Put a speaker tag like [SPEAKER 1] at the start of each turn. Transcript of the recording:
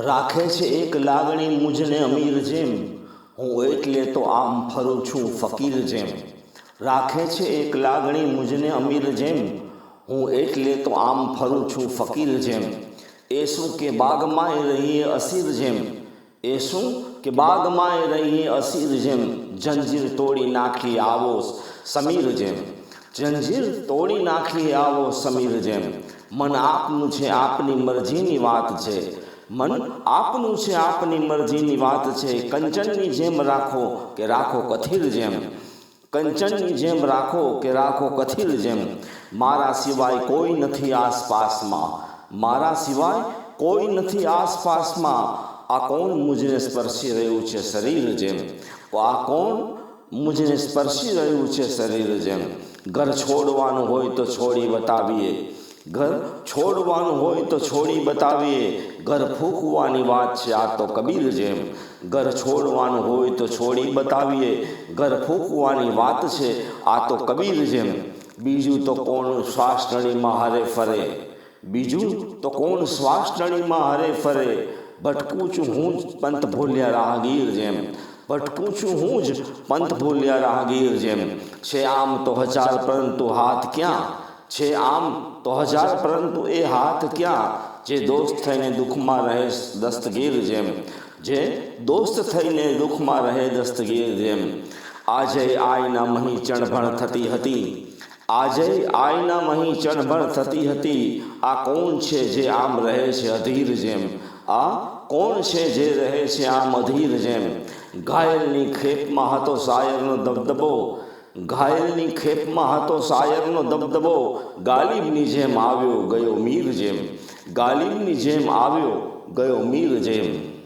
[SPEAKER 1] રાખે છે એક લાગણી મુજને અમીર જેમ. હું એટલે તો આમ ફરું છું ફકીર જેમ. રાખે છે એક લાગણી મુજને અમીર જેમ. હું એટલે તો આમ ફરું છું ફકીર જેમ. એ શું કે બાગમાંય રહીએ અસીર જેમ. એ શું કે બાગમાંય રહીએ અસીર જેમ. જંજીર તોડી નાખી આવો સમીર જેમ. જંજીર તોડી નાખી આવો સમીર જેમ. મન આપનું છે, આપની મરજીની વાત છે. મન આપનું છે, આપની મરજીની વાત છે, કંચનની જેમ રાખો કે રાખો કથિર જેમ. કંચનની જેમ રાખો કે રાખો કથિર જેમ. મારા સિવાય કોઈ નથી આસપાસમાં. મારા સિવાય કોઈ નથી આસપાસમાં. આ કોણ મુજને સ્પર્શી રહ્યું છે શરીર જેમ? આ કોણ મુજને સ્પર્શી રહ્યું છે શરીર જેમ? ઘર છોડવાનું હોય તો છોડી બતાવીએ ઘર છોડવાનું હોય તો છોડી બતાવીએ ઘર ફૂંકવાની વાત છે આ તો કબીર જેમ ઘર છોડવાનું હોય તો છોડી બતાવીએ ઘર ફૂંકવાની વાત છે આ તો કબીર જેમ બીજું તો કોણ શ્વાસ નળીમાં હરે ફરે બીજું તો કોણ શ્વાસ નળીમાં હરે ફરે ભટકું છું હું જ પંથ ભૂલ્યા રાહગીર જેમ ભટકું છું હું જ પંથ ભૂલ્યા રાહગીર જેમ છે આમ તો હજાર પરંતુ હાથ ક્યાં છે આમ તો હજાર પરંતુ એ હાથ ક્યાં જે દોસ્ત થઈને દુઃખમાં રહે દસ્તગીર જેમ જે દોસ્ત થઈને દુઃખમાં રહે દસ્તગીર જેમ આજે આયના મહી ચણભણ થતી હતી આજે આયના મહી ચણભણ થતી હતી આ કોણ છે જે આમ રહે છે અધીર જેમ આ કોણ છે જે રહે છે આમ અધીર જેમ ઘાયલની ખેપમાં હતો શાયરનો દબદબો ઘાયલની ખેપમાં હતો શાયરનો દબદબો. ગાલિબની જેમ આવ્યો ગયો મીર જેમ. ગાલિબની જેમ આવ્યો ગયો મીર જેમ.